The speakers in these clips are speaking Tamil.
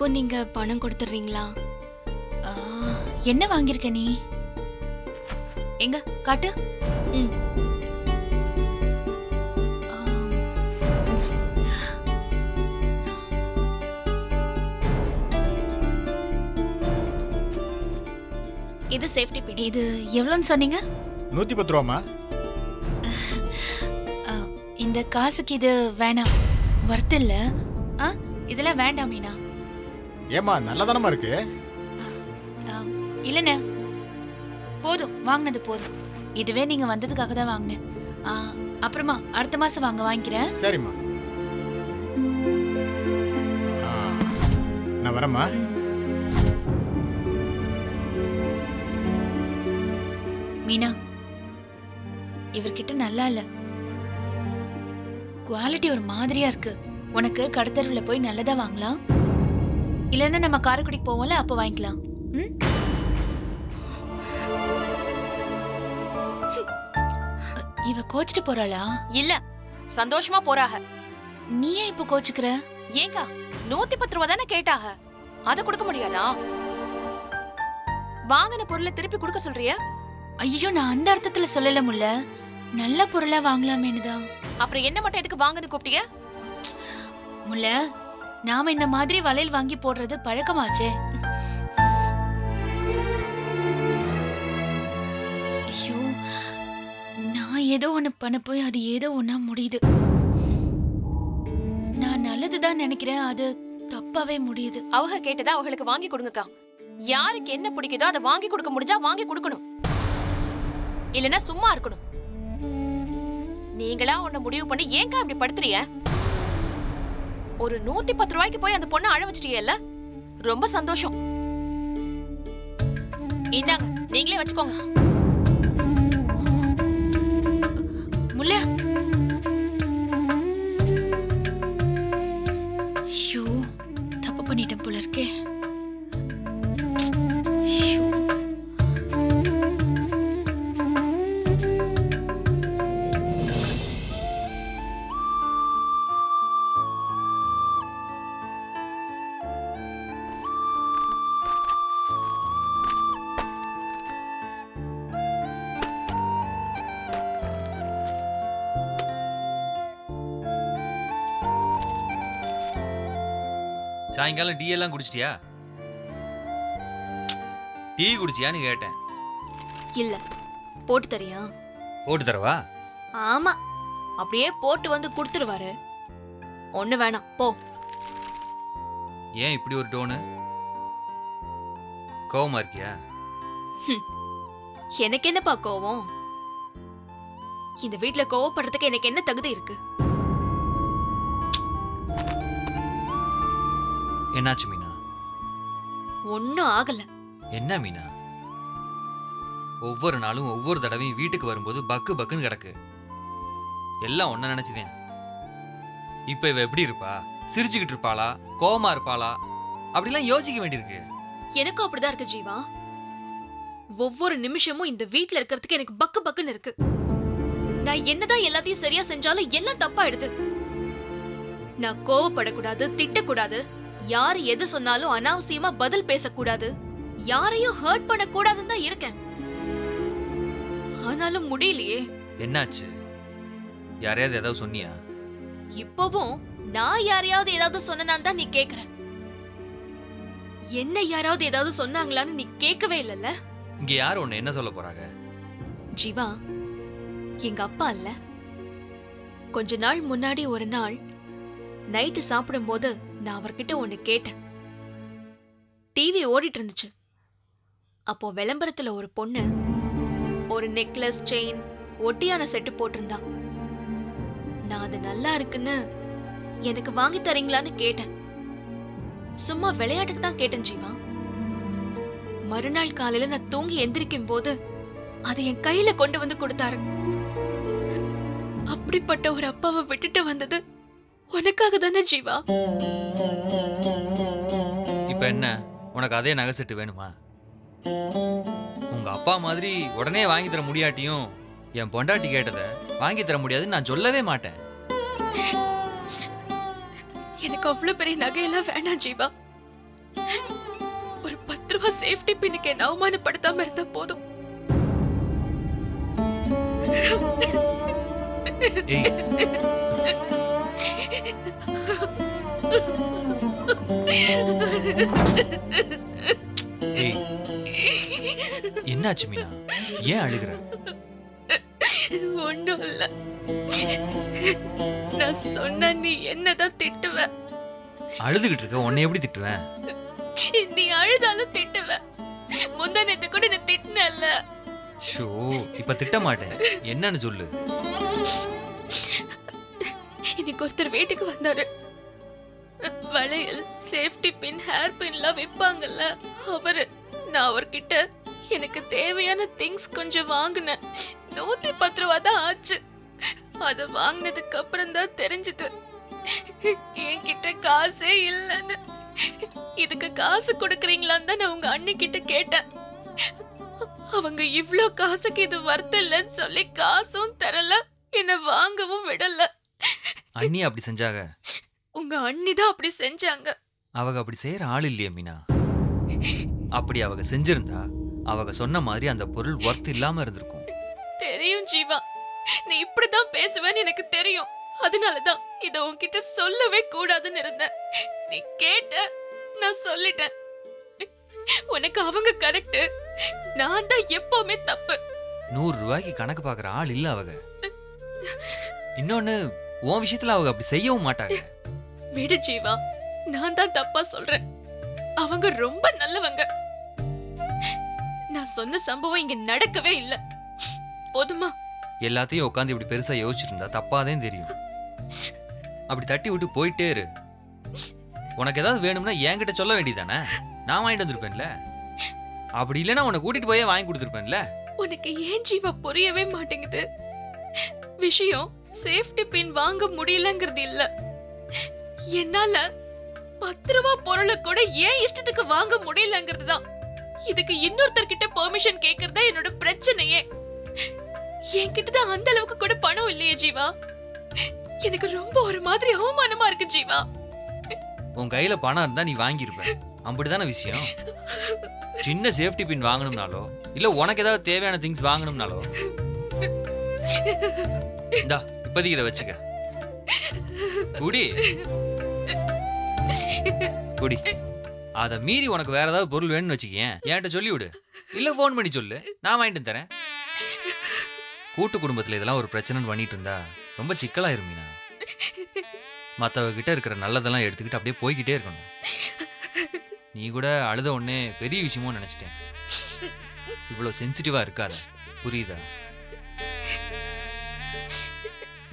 எனக்கும் நீங்க பணம் கொடுத்துட்றீங்களா ஆ, என்ன வாங்கியிருக்க நீ? எங்க காட்டு. ம். இது சேஃப்டி பின். இது எவ்வளோன்னு சொன்னீங்க? நூற்றி பத்து ரூபாம்மா. ஆ, இந்த காசுக்கு இது வேணாம். ஒர்த் இல்ல. ஆ இதெல்லாம் வேண்டாம் மீனா. ஏம்மா நல்லதானம்மா இருக்கு? இல்லைண்ணே. போதும் வாங்கினது போதும். இதுவே நீங்க வந்ததுக்காக தான் வாங்கினேன். அப்புறமா அடுத்த மாசம் வாங்க வாங்கிக்கிறேன். சரிம்மா. நான் வரேம்மா. மீனா இவர்கிட்ட நல்லா இல்ல. குவாலிட்டி ஒரு மாதிரியா இருக்கு. உனக்கு கடத்தருவில் போய் நல்லதா வாங்கலாம்? இல்லைன்னா நம்ம காரைக்குடிக்கு போவோம்ல அப்போ வாங்கிக்கலாம். ம்? இவ கோச்சிட்டு போறாளா? இல்ல சந்தோஷமா போறாக. நீ ஏன் இப்போ கோச்சுக்கிற? ஏங்கா நூத்தி பத்து ரூபா தானே கேட்டாக. அத கொடுக்க முடியாதா? வாங்கின பொருளை திருப்பி கொடுக்க சொல்றிய? ஐயோ நான் அந்த அர்த்தத்துல சொல்லல முல்ல. நல்ல பொருளா வாங்கலாமேனு தான். அப்புறம் என்ன மட்டும் எதுக்கு வாங்குன்னு கூப்பிட்டிய? முல்ல நாம இந்த மாதிரி வளையல் வாங்கி போடுறது பழக்கமாச்சே. ஐயோ நான் ஏதோ ஒண்ணு பண்ண போய் அது ஏதோ ஒண்ணா முடியுது. நான் நல்லதுதான் நினைக்கிறேன் அது தப்பாவே முடியுது. அவங்க கேட்டதா அவங்களுக்கு வாங்கி கொடுங்கக்கா. யாருக்கு என்ன பிடிக்குதோ அதை வாங்கி கொடுக்க முடிஞ்சா வாங்கி கொடுக்கணும். இல்லைன்னா சும்மா இருக்கணும். நீங்களா உன்னை முடிவு பண்ணி ஏங்கா இப்படி படுத்துறிய ஒரு நூத்தி பத்து ரூபாய்க்கு போய் அந்த பொண்ணை அழ வச்சிட்டீங்கல்ல ரொம்ப சந்தோஷம். இந்தாங்க நீங்களே வச்சுக்கோங்க. முல்ல சாயங்காலம் டீ எல்லாம் குடிச்சிட்டியா? டீ குடிச்சியான்னு கேட்டேன். இல்ல போட்டு தரியா? போட்டு தரவா? ஆமா அப்படியே போட்டு வந்து கொடுத்துருவாரு. ஒண்ணு வேணாம் போ. ஏன் இப்படி ஒரு டோனு? கோவமா இருக்கியா? எனக்கு என்னப்பா கோவம்? இந்த வீட்ல கோவப்படுறதுக்கு எனக்கு என்ன தகுதி இருக்கு? என்னாச்சு மீனா? ஒன்னும் ஆகல. என்ன மீனா? ஒவ்வொரு நாளும் ஒவ்வொரு தடவையும் வீட்டுக்கு வரும்போது பக்கு பக்குன்னு கிடக்கு. எல்லாம் ஒன்ன நினைச்சுதேன். இப்ப இவ எப்படி இருப்பா? சிரிச்சுக்கிட்டு இருப்பாளா? கோவமா இருப்பாளா? அப்படிலாம் யோசிக்க வேண்டியிருக்கு. எனக்கும் அப்படிதான் இருக்கு ஜீவா. ஒவ்வொரு நிமிஷமும் இந்த வீட்ல இருக்கிறதுக்கு எனக்கு பக்கு பக்குன்னு இருக்கு. நான் என்னதான் எல்லாத்தையும் சரியா செஞ்சாலும் எல்லாம் தப்பாயிடுது. நான் கோவப்படக்கூடாது திட்டக்கூடாது. யாரு எது சொன்னாலும் அனாவசியமா பதில் பேசக்கூடாது. யாரையும் ஹர்ட் பண்ணக்கூடாதுன்னு தான் இருக்கேன். ஆனாலும் முடியலையே. என்னாச்சு? யாரையாவது ஏதாவது சொன்னியா? இப்பவும் நான் யாரையாவது ஏதாவது சொன்னனான்னு தான் நீ கேக்குற. என்ன யாராவது ஏதாவது சொன்னாங்களான்னு நீ கேட்கவே இல்லல்ல? இங்க யார் உன்னை? என்ன சொல்ல போறாங்க? ஜீவா எங்க அப்பா இல்ல. கொஞ்ச நாள் முன்னாடி ஒரு நாள் நைட்டு சாப்பிடும்போது நான் அவர்கிட்ட ஒன்று கேட்டேன். டிவி ஓடிட்டு இருந்துச்சு அப்போ விளம்பரத்துல ஒரு பொண்ணு ஒரு நெக்லஸ் செயின் ஒட்டியான செட்டு போட்டிருந்தா. நான் அது நல்லா இருக்குன்னு எனக்கு வாங்கி தரீங்களான்னு கேட்டேன். சும்மா விளையாட்டுக்கு தான் கேட்டேன் ஜீவா. மறுநாள் காலையில நான் தூங்கி எந்திரிக்கும் போது அதை என் கையில கொண்டு வந்து கொடுத்தாரு. அப்படிப்பட்ட ஒரு அப்பாவை விட்டுட்டு வந்தது உனக்காக தானே ஜீவா? இப்ப என்ன? உனக்கு அதே நகை செட்டு வேணுமா? உங்க அப்பா மாதிரி உடனே வாங்கி தர முடியாட்டியும் என் பொண்டாட்டி கேட்டதை வாங்கி தர முடியாதுன்னு நான் சொல்லவே மாட்டேன். எனக்கு அவ்வளவு பெரிய நகையெல்லாம் வேணாம் ஜீவா. ஒரு பத்து ரூபா சேஃப்டி பின்னுக்கு என்ன அவமானப்படுத்தாம இருந்தா போதும். ஏய் ஏய் என்னாச்சு மீனா? ஏன் அழுகுற? ஒண்ணும் இல்ல நான் சொன்ன நீ என்னதான் திட்டுவ? அழுதுகிட்டு இருக்க உன்னை எப்படி திட்டுவேன்? நீ அழுதாலும் திட்டுவ. முந்தா நேத்து கூட என்ன திட்டினல்ல. ஷோ இப்ப திட்ட மாட்டேன். என்னன்னு சொல்லு. இன்னைக்கு ஒருத்தர் வீட்டுக்கு வந்தாரு. வளையல். சேஃப்டி பின் ஹேர் பின்லாம் விற்பாங்கல்ல அவரு நான் அவர்கிட்ட எனக்கு தேவையான திங்ஸ் கொஞ்சம் வாங்கினேன். நூத்தி பத்து ரூபா தான் ஆச்சு. அத வாங்கினதுக்கு அப்புறம் தான் தெரிஞ்சது. என்கிட்ட காசே இல்லைன்னு. இதுக்கு காசு கொடுக்குறீங்களான்னு தான் நான் உங்க அண்ணி கிட்ட கேட்டேன். அவங்க இவ்ளோ காசுக்கு இது வர்த்த இல்லைன்னு சொல்லி காசும் தரல என்ன வாங்கவும் விடல. அண்ணி அப்படி செஞ்சாக உங்க அண்ணி தான் அப்படி செஞ்சாங்க. அவங்க அப்படி செய்யற ஆள் இல்லையா மீனா. அப்படி அவங்க செஞ்சிருந்தா அவங்க சொன்ன மாதிரி அந்த பொருள் ஒர்த் இல்லாம இருந்திருக்கும். தெரியும் ஜீவா. நீ இப்படிதான் பேசுவேன்னு எனக்கு தெரியும். அதனாலதான் இத உன்கிட்ட சொல்லவே கூடாதுன்னு இருந்தேன். நீ கேட்ட நான் சொல்லிட்டேன். உனக்கு அவங்க கரெக்ட் நான் தான் எப்பவுமே தப்பு. நூறு ரூபாய்க்கு கணக்கு பார்க்குற ஆள் இல்ல அவங்க இன்னொன்னு உன் விஷயத்துல அவங்க அப்படி செய்யவும் மாட்டாங்க. விடு ஜீவா. நான் தான் தப்பா சொல்றேன். அவங்க ரொம்ப நல்லவங்க. நான் சொன்ன சம்பவம் இங்க நடக்கவே இல்ல. போதுமா? எல்லாத்தையும் உட்காந்து இப்படி பெருசா யோசிச்சிருந்தா தப்பாதான் தெரியும். அப்படி தட்டி விட்டு போயிட்டே இரு. உனக்கு ஏதாவது வேணும்னா என்கிட்ட சொல்ல வேண்டியதானே நான் வாங்கிட்டு வந்திருப்பேன்ல. அப்படி இல்லைன்னா உன்னை கூட்டிட்டு போயே வாங்கி கொடுத்துருப்பேன்ல. உனக்கு ஏன் ஜீவா புரியவே மாட்டேங்குது? விஷயம் சேஃப்டி பின் வாங்க முடியலங்கிறது இல்ல. என்னால பத்து ரூபா பொருளை கூட ஏன் இஷ்டத்துக்கு வாங்க முடியலங்கிறது தான் இதுக்கு இன்னொருத்தர் கிட்ட பெர்மிஷன் கேக்குறதா என்னோட பிரச்சனையே. என்கிட்ட தான் அந்த அளவுக்கு கூட பணம் இல்லையே ஜீவா. எனக்கு ரொம்ப ஒரு மாதிரி அவமானமா இருக்கு ஜீவா. உன் கையில பணம் இருந்தா நீ வாங்கியிருப்ப. அப்படிதானே விஷயம்? சின்ன சேஃப்டி பின் வாங்கணும்னாலோ இல்ல உனக்கு ஏதாவது தேவையான திங்ஸ் வாங்கணும்னாலோ? இந்தா இப்போதைக்கு இதை வச்சுக்க. குடி. குடி. அதை மீறி உனக்கு வேற ஏதாவது பொருள் வேணும்னு வச்சுக்கேன் என்கிட்ட சொல்லி விடு இல்லை ஃபோன் பண்ணி சொல்லு. நான் வாங்கிட்டு தரேன். கூட்டு குடும்பத்தில் இதெல்லாம் ஒரு பிரச்சனைன்னு பண்ணிட்டு இருந்தா ரொம்ப சிக்கலாக இருமீனா மற்றவகிட்ட இருக்கிற நல்லதெல்லாம் எடுத்துக்கிட்டு அப்படியே போய்கிட்டே இருக்கணும். நீ கூட அழுத உடனே பெரிய விஷயமோ நினச்சிட்டேன். இவ்வளோ சென்சிட்டிவாக இருக்காத. புரியுதா?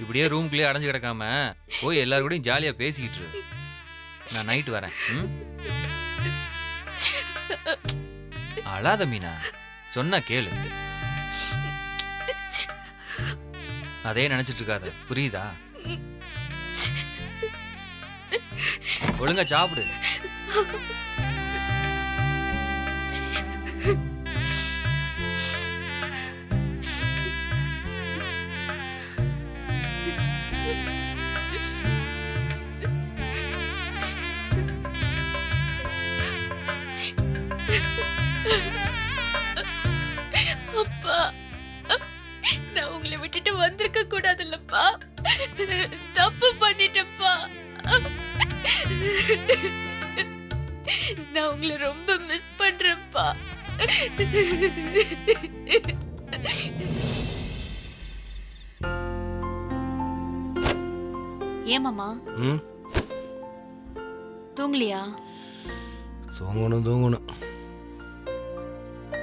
இப்படியே ரூம்குள்ளேயே அடைஞ்சு கிடக்காம போய் எல்லாரும் கூடயும் ஜாலியாக பேசிக்கிட்டு இரு. நான் நைட் வரேன். ம்? அழாத மீனா சொன்னா கேளு. அதே நினைச்சிட்டு இருக்காத புரியுதா? ஒழுங்கா சாப்பிடு. அப்பா. நான் உங்களை விட்டுட்டு வந்திருக்க கூடாதுல்லப்பா. தப்பு பண்ணிட்டேன்ப்பா. நான் உங்களை ரொம்ப மிஸ் பண்றேன்ப்பா. ஏமாமா தூங்கலையா? தூங்கணும் தூங்கணும்.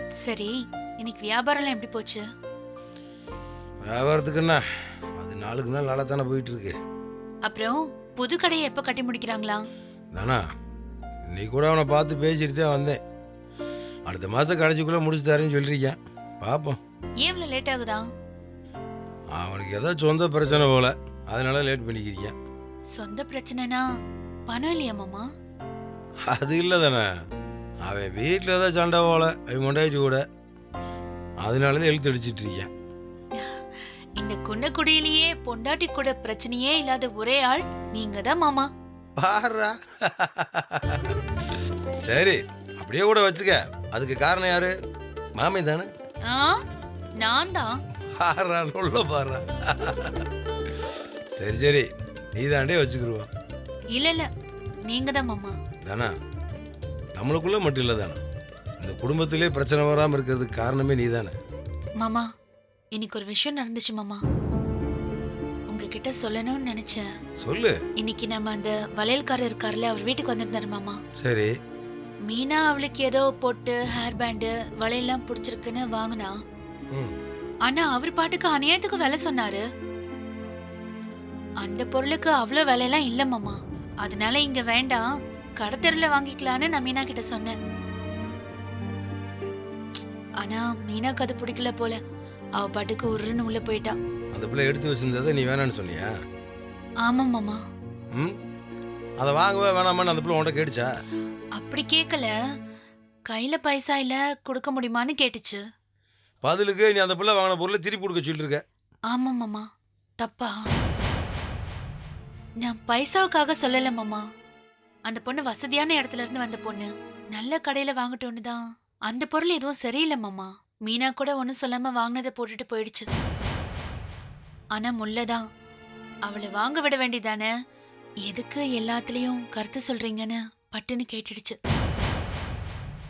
சரி. இன்னைக்கு வியாபாரம்லாம் எப்படி போச்சு? வியாபாரத்துக்கு என்ன அது நாளுக்கு நாள் நல்லா தானே போயிட்டு இருக்கு அப்புறம் புது கடையை எப்போ கட்டி முடிக்கிறாங்களா? நானா இன்னைக்கு கூட அவனை பார்த்து பேசிட்டு தான் வந்தேன். அடுத்த மாதம் கடைசிக்குள்ளே முடிச்சு தரேன்னு சொல்லியிருக்கேன். பார்ப்போம். ஏன் இவ்வளோ லேட் ஆகுதா? அவனுக்கு ஏதோ சொந்த பிரச்சனை போல. அதனால லேட் பண்ணிக்கிறீங்க சொந்த பிரச்சனைனா பணம் இல்லையா மாமா? அது இல்லை தானே. அவன் வீட்டில் ஏதோ சண்டை போல. அவன் கொண்டாயிட்டு கூட. அதனால தான் எழுத்து அடிச்சிட்டு இருக்கேன் இந்த குன்னக்குடியிலேயே பொண்டாட்டி கூட பிரச்சனையே இல்லாத ஒரே ஆள் நீங்க தான் மாமா. பாருடா சரி அப்படியே கூட வச்சுக்க. அதுக்கு காரணம் யாரு? மாமி தானே? ஆ நான் தான். பாடுறா உள்ள பாடுறா சரி சரி நீ தாண்டே வச்சுக்கிருவோம். இல்ல இல்ல நீங்க தான் மாமா. தானா? நம்மளுக்குள்ள மட்டும் இல்லை தானே? இந்த குடும்பத்திலே பிரச்சனை வராமல் இருக்கிறதுக்கு காரணமே நீ தானே மாமா இன்னைக்கு ஒரு விஷயம் நடந்துச்சு மாமா. உங்ககிட்ட சொல்லணும்னு நினைச்சேன். சொல்லு. இன்னைக்கு நம்ம அந்த வளையல்காரர் இருக்கார்ல அவர் வீட்டுக்கு வந்திருந்தாரு மாமா. சரி. மீனா அவளுக்கு ஏதோ போட்டு ஹேர் பேண்டு வளையல்லாம் பிடிச்சிருக்குன்னு வாங்கினா. ம். ஆனா அவர் பாட்டுக்கு அநியாயத்துக்கு விலை சொன்னாரு. அந்த பொருளுக்கு அவ்வளோ விலையெல்லாம் இல்ல மாமா. அதனால இங்க வேண்டாம். கடத்தெருல வாங்கிக்கலான்னு நான் மீனா கிட்ட சொன்னேன். ஆனா மீனாக்கு அது பிடிக்கல போல. அவ பாட்டுக்கு உருன்னு உள்ள போயிட்டா. அந்த பிள்ளை எடுத்து வச்சிருந்ததை நீ வேணான்னு சொன்னியா? ஆமா மாமா. ம்? அதை வாங்கவே வேணாமான்னு அந்த பிள்ளை உன்கிட்ட கேட்டுச்சா? அப்படி கேட்கல கையில பைசா இல்ல கொடுக்க முடியுமான்னு கேட்டுச்சு. பதிலுக்கு நீ அந்த பிள்ளை வாங்கின பொருளை திருப்பி கொடுக்க சொல்லியிருக்க ஆமா மாமா. தப்பா. நான் பைசாவுக்காக சொல்லல மாமா. அந்த பொண்ணு வசதியான இடத்துல இருந்து வந்த பொண்ணு. நல்ல கடையில வாங்கட்டும்னு தான். அந்த பொருள் எதுவும் சரியில்லை மாமா. மீனா கூட ஒன்றும் சொல்லாம வாங்கினதை போட்டுட்டு போயிடுச்சு. ஆனா முல்லதான். அவளை வாங்க விட வேண்டியதானே? எதுக்கு எல்லாத்துலயும் கருத்து சொல்றீங்கன்னு பட்டுன்னு கேட்டுடுச்சு.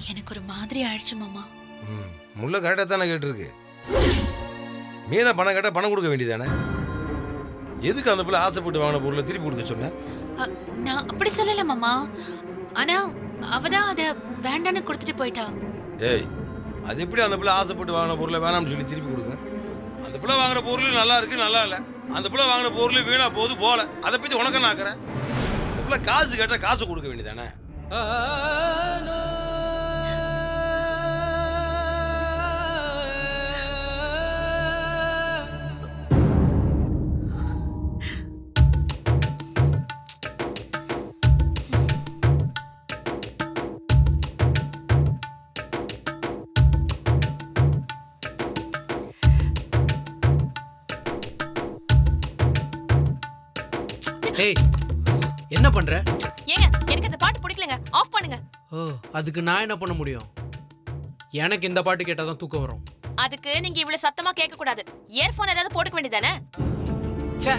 எனக்கு ஒரு மாதிரி ஆயிடுச்சு மாமா. ம் முள்ள கரெக்டாக தானே கேட்டிருக்கு. மீனை பணம் கேட்டால் பணம் கொடுக்க வேண்டியதானே? எதுக்கு அந்த பிள்ளை ஆசைப்பட்டு வாங்கின பொருளை திருப்பி கொடுக்க சொன்னேன் நான் அப்படி சொல்லல மாமா. ஆனா அவதான் அத வேண்டான்னு கொடுத்துட்டு போயிட்டா. ஏய் அது எப்படி அந்த பிள்ளை ஆசைப்பட்டு வாங்கின பொருளை வேணாம்னு சொல்லி திருப்பி கொடுக்க அந்த பிள்ளை வாங்குற பொருள் நல்லா இருக்கு நல்லா இல்லை அந்த பிள்ளை வாங்கின பொருள் வீணா போகுது போல அதை பற்றி உனக்கு நான் ஆக்குறேன் அந்த பிள்ளை காசு கேட்டால் காசு கொடுக்க வேண்டியதானே பண்ற? ஏங்க எனக்கு அந்த பாட்டு பிடிக்கலங்க. ஆஃப் பண்ணுங்க. ஓ அதுக்கு நான் என்ன பண்ண முடியும்? எனக்கு இந்த பாட்டு கேட்டால் தான் தூக்கம் வரும். அதுக்கு நீங்க இவ்வளவு சத்தமா கேட்க கூடாது. இயர்போன் ஏதாவது போட்டுக்க வேண்டியதானே ச்சே!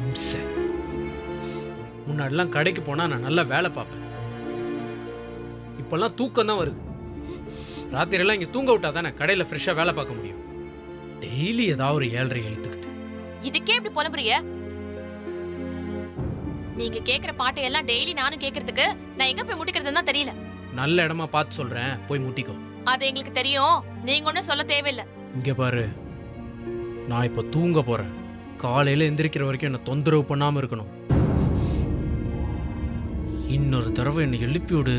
இம்சை. முன்னாடிலாம் கடைக்கு போனால் நான் நல்லா வேலை பார்ப்பேன். இப்போல்லாம் தூக்கம் தான் வருது. ராத்திரியெல்லாம் இங்கே தூங்க விட்டா தானே கடையில் ஃப்ரெஷ்ஷாக வேலை பார்க்க முடியும். டெய்லி ஏதாவது ஒரு ஏழரை எழுத்துக்கிட்டு. இதுக்கே இப்படி புலம்புறிய நீங்க கேக்குற பாட்டு எல்லாம் டெய்லி நானும் கேக்குறதுக்கு நான் எங்க போய் முட்டிக்கிறதுன்னு தான் தெரியல. நல்ல இடமா பார்த்து சொல்கிறேன் போய் முட்டிக்கோ. அது எங்களுக்கு தெரியும். நீங்க ஒண்ணும் சொல்ல தேவையில்ல. இங்கே பாரு. நான் இப்போ தூங்க போகிறேன் காலையில் எந்திரிக்கிற வரைக்கும் என்னை தொந்தரவு பண்ணாமல் இருக்கணும். இன்னொரு தடவை என்னை எழுப்பி விடு.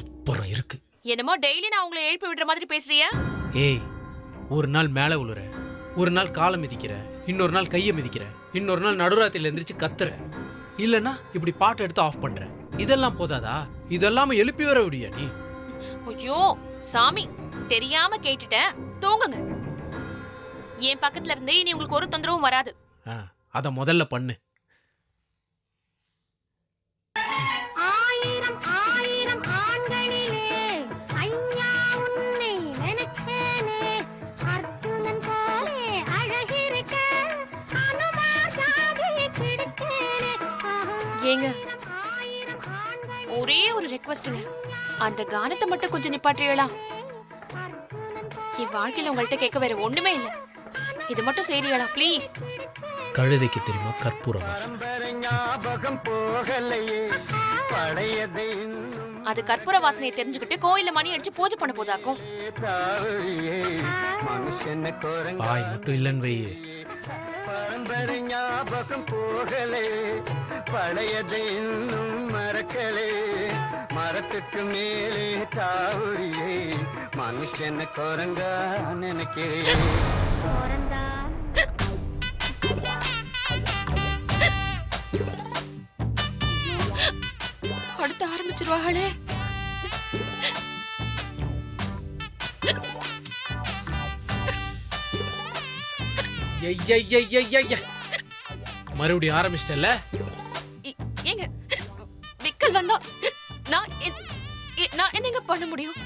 அப்புறம் இருக்கு. என்னமோ டெய்லி நான் உங்களை எழுப்பி விடுற மாதிரி பேசுறிய. ஏய் ஒரு நாள் மேலே விழுற ஒரு நாள் காலை மிதிக்கிற. இன்னொரு நாள் கையை மிதிக்கிற. இன்னொரு நாள் நடுராத்திரியில் எந்திரிச்சு கத்துற. இல்லைன்னா இப்படி பாட்டு எடுத்து ஆஃப் பண்ற. இதெல்லாம் போதாதா? இதெல்லாம எழுப்பி வர விடியா நீ? ஐயோ சாமி தெரியாம கேட்டுட்டேன். தூங்குங்க. என் பக்கத்துல இருந்து இனி உங்களுக்கு ஒரு தொந்தரவும் வராது. அத முதல்ல பண்ணு. ஒரே ஒரு ரெக்வஸ்ட்டுங்க அந்த கானத்தை மட்டும் கொஞ்சம் நிப்பாட்டுறீங்களா என் வாழ்க்கையில உங்கள்ட்ட கேட்க வேற ஒண்ணுமே இல்ல. இது மட்டும் செய்றீங்களா ப்ளீஸ் கழுதைக்கு தெரியுமா கற்பூர வாசம் அது கற்பூர வாசனையை தெரிஞ்சுக்கிட்டு கோயில்ல மணி அடிச்சு பூஜை பண்ண போதாக்கும். பாய் மட்டும் இல்லைன்னு பரம்பரை ஞாபகம் போகலே பழையதை இன்னும் மறக்கலே. மரத்துக்கு மேலே தாவுரியே மனுஷன குரங்கா நினைக்கிறேன் அடுத்து ஆரம்பிச்சிருவாங்களே. மறுபடியும் ஆரம்பிச்சிட்டல ஏங்க விக்கல் வந்தா நான் நான் என்னங்க பண்ண முடியும்?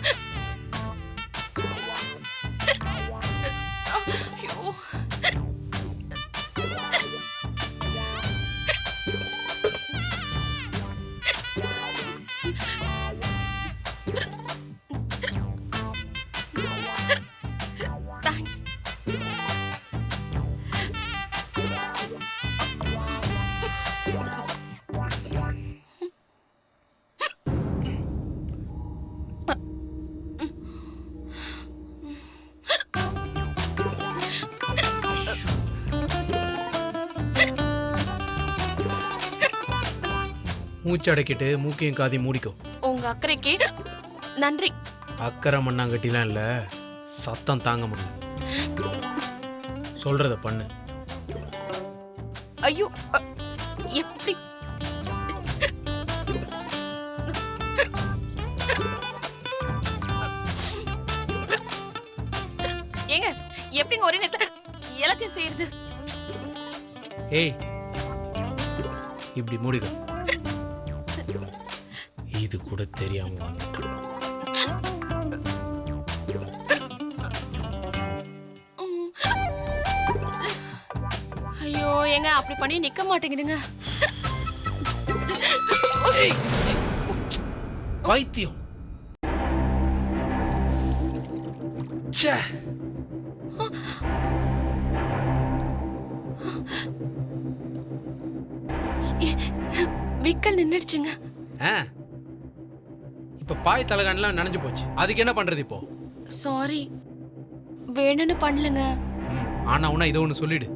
மூச்சு அடைக்கிட்டு மூக்கையும் காதையும் மூடிக்கோ. உங்க அக்கறைக்கு நன்றி. அக்கறை மண்ணாங்கட்டிலாம் இல்லை சத்தம் தாங்க முடியும் சொல்றத பண்ணு. ஐயோ அ, எப்படி? ஏங்க எப்படிங்க ஒரே நேரத்துல எல்லாத்தையும் செய்யறது? ஏய் இப்படி மூடிக்கோ. கூட தெரியாம வந்துட்டோம் ம். ஐயோ ஏங்க அப்படி பண்ணி நிக்க மாட்டேங்குதுங்க. பைத்தியம். ச்சே. விக்கல் நின்னுடுச்சுங்க. ஆ. இப்ப பாய் தலகாணிலாம் நனைஞ்சு போச்சு. அதுக்கு என்ன பண்றது இப்போ? சாரி வேணும்னு பண்ணலங்க. ஆனா உன்னா இதை ஒன்று சொல்லிடு.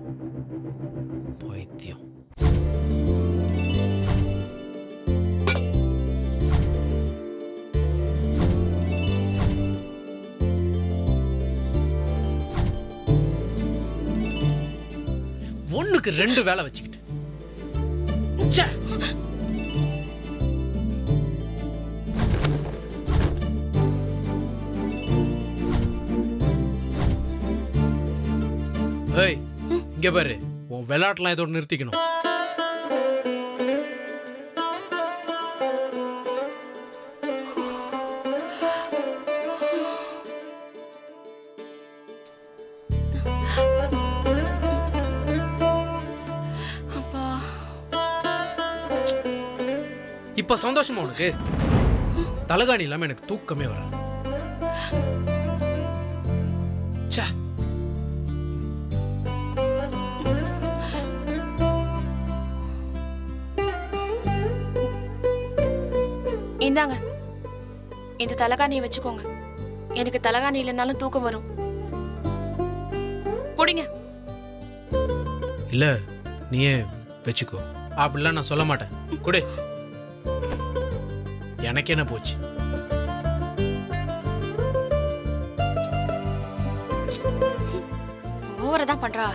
பைத்தியம். ஒண்ணுக்கு ரெண்டு வேலை வச்சுக்கிட்டு. இங்க பாரு உன் விளையாட்டுலாம் இதோட நிறுத்திக்கணும். இப்ப சந்தோஷமா உனக்கு? தலகாணி இல்லாம எனக்கு தூக்கமே வராது. இந்தாங்க. இந்த தலகாணியை வச்சுக்கோங்க. எனக்கு தலகாணி இல்லைனாலும் தூக்கம் வரும். புடிங்க இல்ல நீயே வச்சுக்கோ. அப்படிலாம் நான் சொல்ல மாட்டேன். குடு. எனக்கு என்ன போச்சு? ஓவரை தான் பண்றா.